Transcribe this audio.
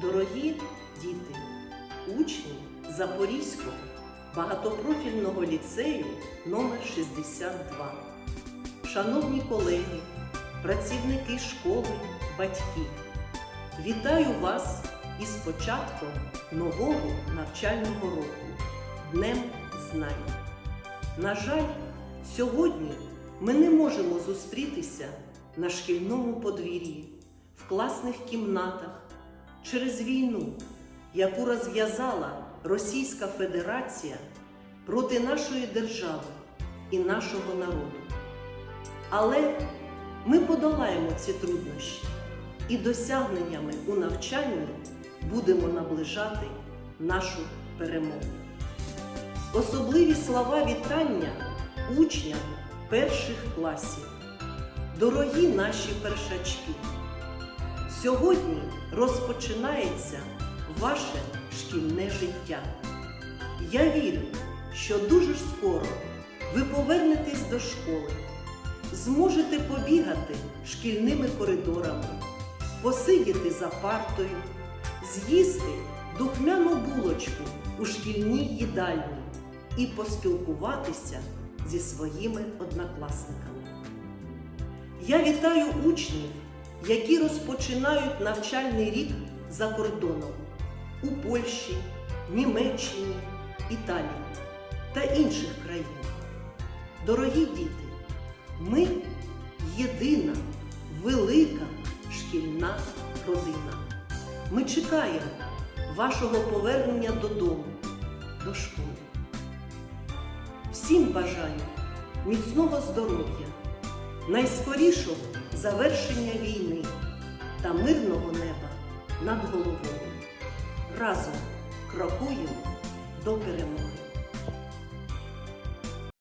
Дорогі діти, учні Запорізького багатопрофільного ліцею номер 62 шановні колеги, працівники школи, батьки, вітаю вас із початком нового навчального року Днем Знань. На жаль, сьогодні ми не можемо зустрітися на шкільному подвір'ї, в класних кімнатах через війну, яку розв'язала Російська Федерація проти нашої держави і нашого народу. Але ми подолаємо ці труднощі і досягненнями у навчанні будемо наближати нашу перемогу. Особливі слова вітання учням перших класів. Дорогі наші першачки! Сьогодні розпочинається ваше шкільне життя. Я вірю, що дуже скоро ви повернетесь до школи, зможете побігати шкільними коридорами, посидіти за партою, з'їсти духмяну булочку у шкільній їдальні і поспілкуватися зі своїми однокласниками. Я вітаю учнів, які розпочинають навчальний рік за кордоном у Польщі, Німеччині, Італії та інших країнах. Дорогі діти, ми єдина велика шкільна родина. Ми чекаємо вашого повернення додому, до школи. Всім бажаю міцного здоров'я, найскорішого завершення війни та мирного неба над головою. Разом крокуємо до перемоги.